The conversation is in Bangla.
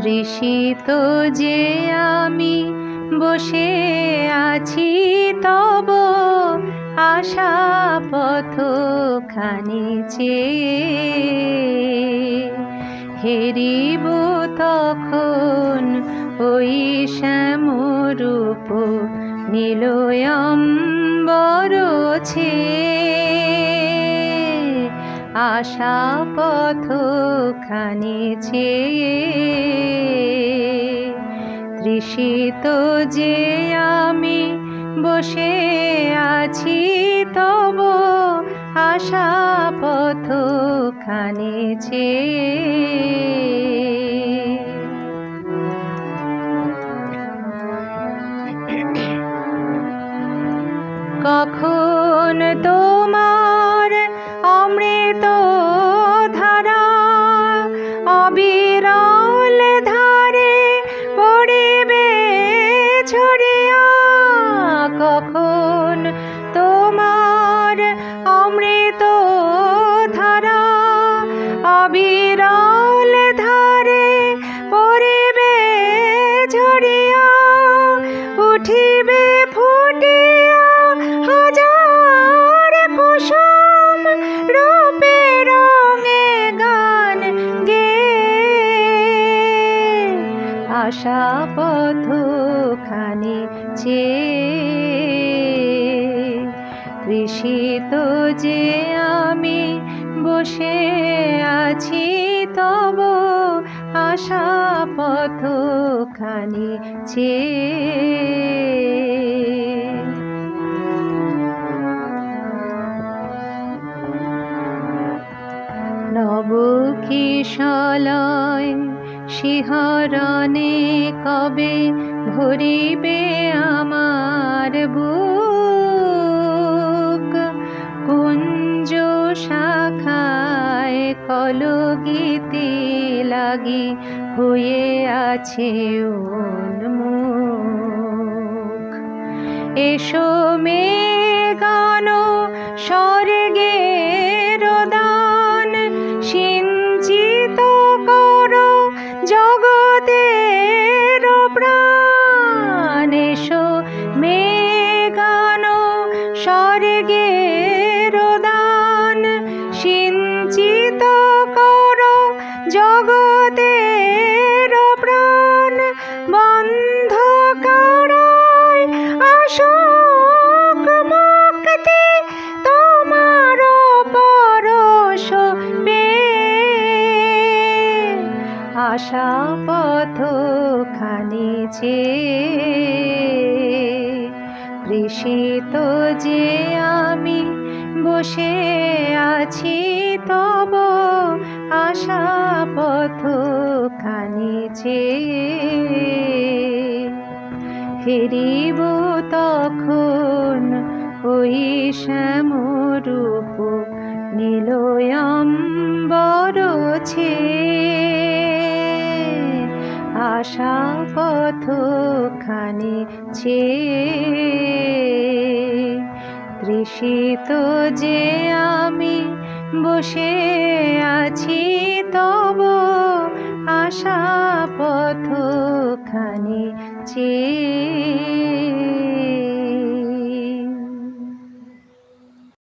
তৃষিত যে আমি বসে আছি তব আশা পথ খানি হেরিব তখন ওই শ্যামরূপ নীলয়ম্বর ছে আশা পথ খানিছে তৃষিত যে আমি বসে আছি তব আশা পথ খানিছে কখন তোমার অবিরল ধারে পড়িবে ঝরিয়া, উঠিবে ফুটিয়া হাজার কুসুম রূপে রঙে গান গে। আশা পথ খানি চে তৃষিত যে আমি বসে আছি তব আশা পথ খানি চে নব কিশলয় শিহরণে কবে ভরিবে আমার বুক? কলগীতি লাগি হয়ে আছে উন্মুখ এসো মে গান স্বর্গের দান, সিঞ্চিত কর জগতের প্রাণ। এসো মে গান স্বর্গের আশা পথ খানিছে কৃষিত যে আমি বসে আছি, তব আশা পথ খানিছে ফিরিব তখন ওই শ্যামরূপ নীলয়ম্বর ছে। আশা পথ খানি ছে? তৃষিত যে আমি বসে আছি তব আশা পথ খানি চে